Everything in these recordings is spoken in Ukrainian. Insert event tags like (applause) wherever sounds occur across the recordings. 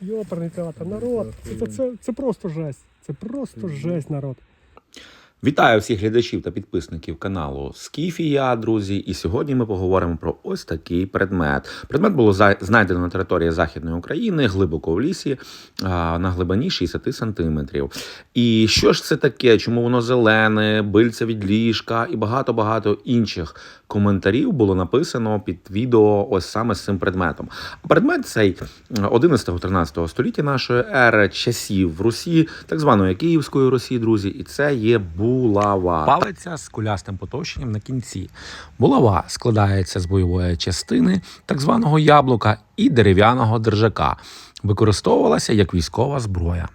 Йоперний театр, народ. Це, це, це, це просто жесть. Це просто жесть, народ. Вітаю всіх глядачів та підписників каналу Скіфія, друзі. І сьогодні ми поговоримо про ось такий предмет. Предмет було знайдено на території Західної України, глибоко в лісі, на глибині 60 сантиметрів. І що ж це таке? Чому воно зелене, бильце від ліжка і багато-багато інших коментарів було написано під відео ось саме з цим предметом. Предмет цей 11-13 століття нашої ери, часів в Русі, так званої Київської Русі, друзі, і це є булава. Палиця з кулястим потовщенням на кінці. Булава складається з бойової частини, так званого яблука і дерев'яного держака. Використовувалася як військова зброя.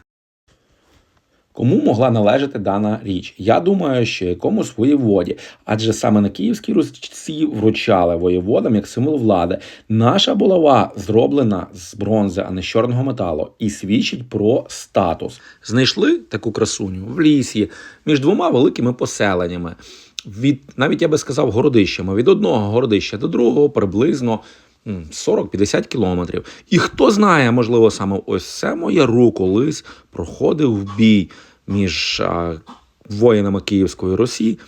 Кому могла належати дана річ? Я думаю, що якомусь воєводі, адже саме на Київській Русі вручали воєводам як символ влади. Наша булава зроблена з бронзи, а не з чорного металу, і свідчить про статус. Знайшли таку красуню в лісі між двома великими поселеннями. Від навіть я би сказав городищами від одного городища до другого приблизно м, 40-50 кілометрів. І хто знає, можливо, саме ось це моя рук колись проходив бій між воїнами Київської Русі,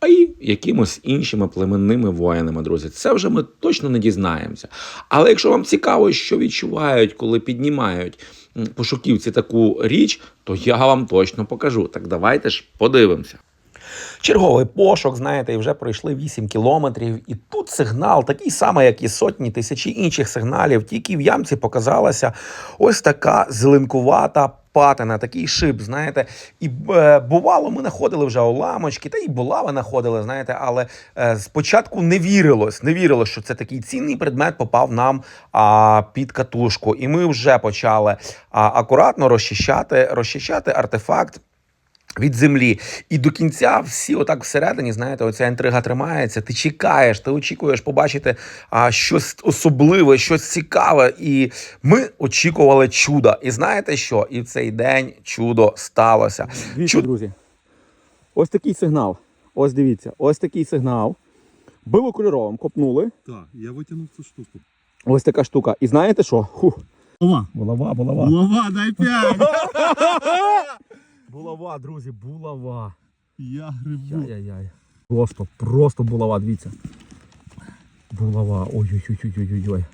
а й якимось іншими племенними воїнами, друзі. Це вже ми точно не дізнаємося. Але якщо вам цікаво, що відчувають, коли піднімають пошуківці таку річ, то я вам точно покажу. Так давайте ж подивимося. Черговий пошук, знаєте, і вже пройшли 8 кілометрів. І тут сигнал такий самий, як і сотні тисячі інших сигналів. Тільки в ямці показалася ось така зеленкувата патина, такий шип, знаєте. І е, бувало, ми знаходили вже уламочки, та і булави знаходили, знаєте, але е, спочатку не вірилось, не вірилось, що це такий цінний предмет попав нам а, під катушку. І ми вже почали а, акуратно розчищати, розчищати артефакт від землі. І до кінця всі отак всередині, знаєте, оця інтрига тримається. Ти чекаєш, ти очікуєш побачити а, щось особливе, щось цікаве. І ми очікували чуда. І знаєте що? І в цей день чудо сталося. Дивіться, Чу- друзі. Ось такий сигнал. Ось дивіться, ось такий сигнал. Було кольоровим, копнули. Так, я витягнув цю штуку. Ось така штука. І знаєте що? Хух. Булава, булава. Булава, дай п'ять! (laughs) Булава, друзі, булава. Я грибу. Яй-яй-яй. Просто, просто булава, дивіться. Булава. Ой-ой-ой-ой-ой-ой. Яй-яй-яй.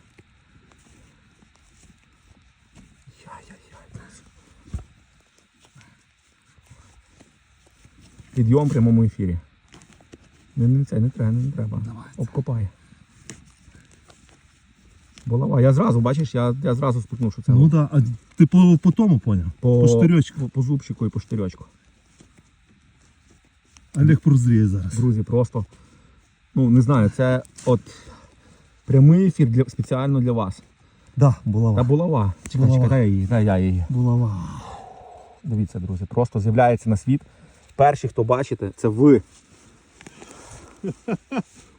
Підйом в прямому ефірі. Не, не, це, не треба, не треба. Обкопай. Булава. Я зразу, бачиш, я, я зразу спутнув, що це Ну так, а ти по, по тому поняв? По, штирьочку. По, по зубчику і по штирьочку. Олег прозріє зараз. Друзі, просто. Ну, не знаю, це от прямий ефір для, спеціально для вас. Да, Та булава. булава. Чекай, Булава. чекай, дай її, дай я її. Булава. Дивіться, друзі, просто з'являється на світ. Перші, хто бачите, це ви.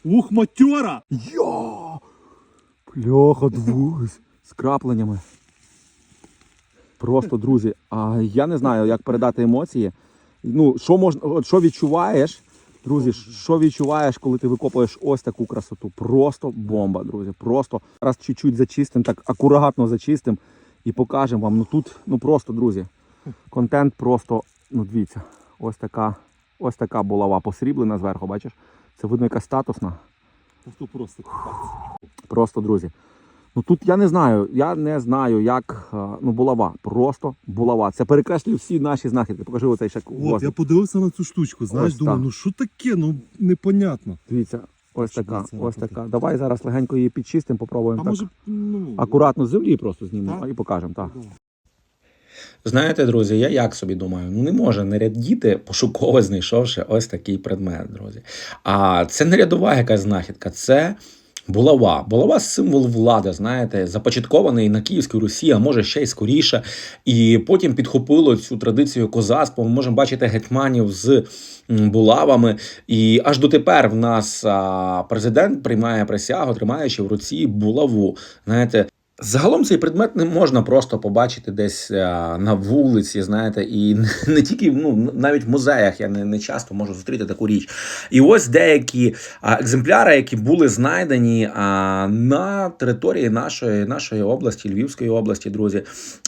Ух, матьора! Йо! Пляха, двусь з крапленнями. Просто, друзі, а я не знаю, як передати емоції. Ну, що можна, що відчуваєш, друзі, що відчуваєш, коли ти викопуєш ось таку красоту? Просто бомба, друзі. Просто раз чуть-чуть зачистим, так акуратно зачистим і покажемо вам. Ну тут, ну просто, друзі, контент просто, ну дивіться, ось така, ось така булава посріблена зверху, бачиш? Це видно яка статусна. Тобто просто. Просто, друзі. Ну тут я не знаю, я не знаю, як е, ну булава. Просто булава. Це перекреслює всі наші знахідки. Покажи оцей ще От, я подивився на цю штучку, знаєш, Ось думаю, так. ну що таке, ну непонятно. Дивіться, ось Щоб така, ось робити. така. Давай зараз легенько її підчистимо, попробуємо А так. може, ну... Акуратно з землі просто знімемо і покажемо. Так. Знаєте, друзі, я як собі думаю, ну не може не рядіти, пошуково знайшовши ось такий предмет, друзі. А це не рядова якась знахідка, це булава. Булава символ влади, знаєте, започаткований на Київській Русі, а може ще й скоріше. І потім підхопило цю традицію козацтва. Ми можемо бачити гетьманів з булавами. І аж дотепер в нас президент приймає присягу, тримаючи в руці булаву. Знаєте, Загалом цей предмет не можна просто побачити десь а, на вулиці, знаєте, і (laughs) не, тільки ну навіть в музеях я не, не часто можу зустріти таку річ. І ось деякі екземпляри, які були знайдені на території нашої, нашої області, Львівської області, друзі.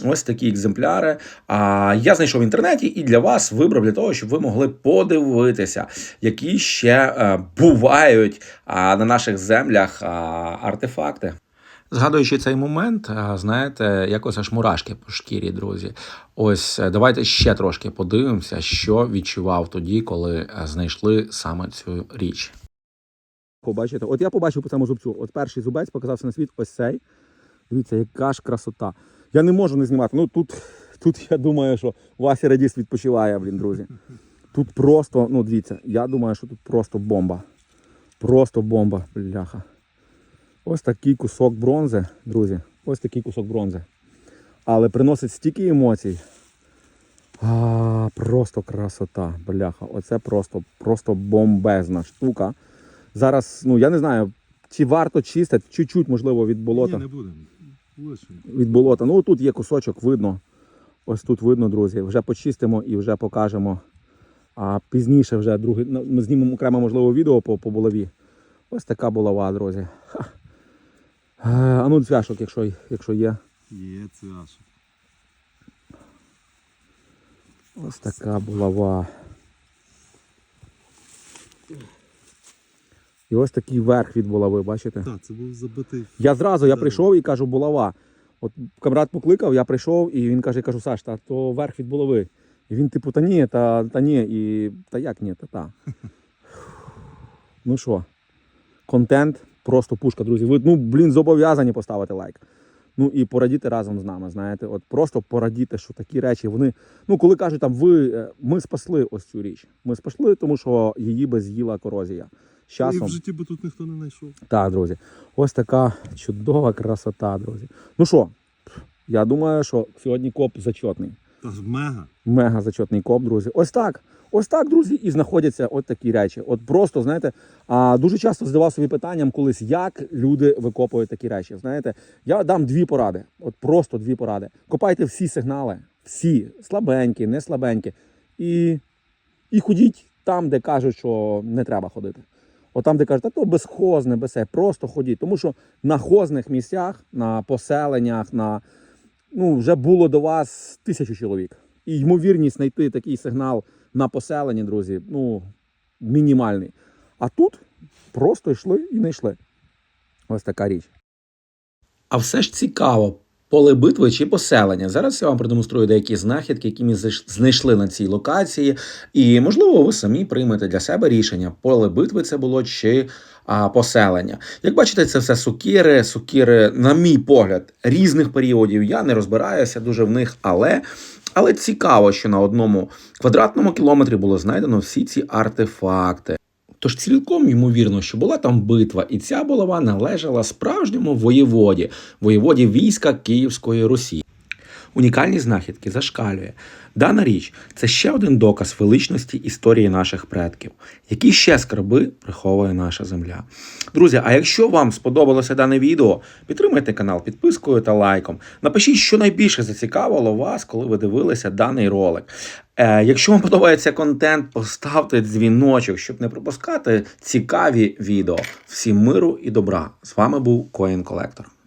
Ось такі екземпляри. А, я знайшов в інтернеті і для вас вибрав для того, щоб ви могли подивитися, які ще е, бувають на наших землях артефакти. Згадуючи цей момент, знаєте, якось аж мурашки по шкірі, друзі. Ось е, давайте ще трошки подивимося, що відчував тоді, коли е, знайшли саме цю річ. Побачите, от я побачив по цьому зубцю. От перший зубець показався на світ ось цей. Дивіться, яка ж красота. Я не можу не знімати. Ну тут, тут я думаю, що Вася Радіс відпочиває, блін, друзі. Тут просто, ну дивіться, я думаю, що тут просто бомба. Просто бомба, бляха. Ось такий кусок бронзи, друзі. Ось такий кусок бронзи. Але приносить стільки емоцій. А, просто красота, бляха. Оце просто, просто бомбезна штука. Зараз, ну я не знаю, чи варто чистити, чуть-чуть, можливо, від болота. Ні, не будемо. Лишимо. Від болота. Ну тут є кусочок, видно. Ось тут видно, друзі. Вже почистимо і вже покажемо. А пізніше вже другий. ну, Ми знімемо окремо, можливо, відео по, по булаві. Ось така булава, друзі. Ха. Е, А ну цвяшок, якщо, якщо є. Є цвяшок. Ось така булава. І ось такий верх від булави, бачите? Так, це був забитий. Я зразу я прийшов і кажу, булава. От камрад покликав, я прийшов, і він каже, кажу, Саш, та то верх від булави. І він, типу, та ні, та, та ні, і та як ні, та та. (laughs) ну що, контент, просто пушка, друзі. Ви, ну, блін, зобов'язані поставити лайк. Ну і порадіти разом з нами, знаєте, от просто порадіти, що такі речі, вони, ну коли кажуть, там ви, е, ми спасли ось цю річ. Ми спасли, тому що її би з'їла корозія. З І в житті би тут ніхто не знайшов. Так, друзі, ось така чудова красота, друзі. Ну що, я думаю, що сьогодні коп зачетний. Та мега. Мега зачетний коп, друзі. Ось так. Ось так, друзі, і знаходяться от такі речі. От просто, знаєте, а, дуже часто задавав собі питанням колись, як люди викопують такі речі. Знаєте, я дам дві поради. От просто дві поради. Копайте всі сигнали, всі слабенькі, не слабенькі. І, і ходіть там, де кажуть, що не треба ходити. От там, де кажуть, та то безхозне, без все, просто ходіть. Тому що на хозних місцях, на поселеннях, на ну, вже було до вас тисячу чоловік. І ймовірність знайти такий сигнал на поселенні, друзі, ну, мінімальний. А тут просто йшли і не йшли. Ось така річ. А все ж цікаво, поле битви чи поселення. Зараз я вам продемонструю деякі знахідки, які ми знайшли на цій локації. І, можливо, ви самі приймете для себе рішення, поле битви це було чи а, поселення. Як бачите, це все сукіри, сукіри, на мій погляд, різних періодів. Я не розбираюся дуже в них, але. Але цікаво, що на одному квадратному кілометрі було знайдено всі ці артефакти. Тож цілком ймовірно, що була там битва, і ця булава належала справжньому воєводі, воєводі війська Київської Русі. Унікальні знахідки зашкалює. Дана річ це ще один доказ величності історії наших предків, які ще скарби приховує наша земля. Друзі, а якщо вам сподобалося дане відео, підтримайте канал підпискою та лайком. Напишіть, що найбільше зацікавило вас, коли ви дивилися даний ролик. Е, якщо вам подобається контент, поставте дзвіночок, щоб не пропускати цікаві відео. Всім миру і добра. З вами був Коін Колектор.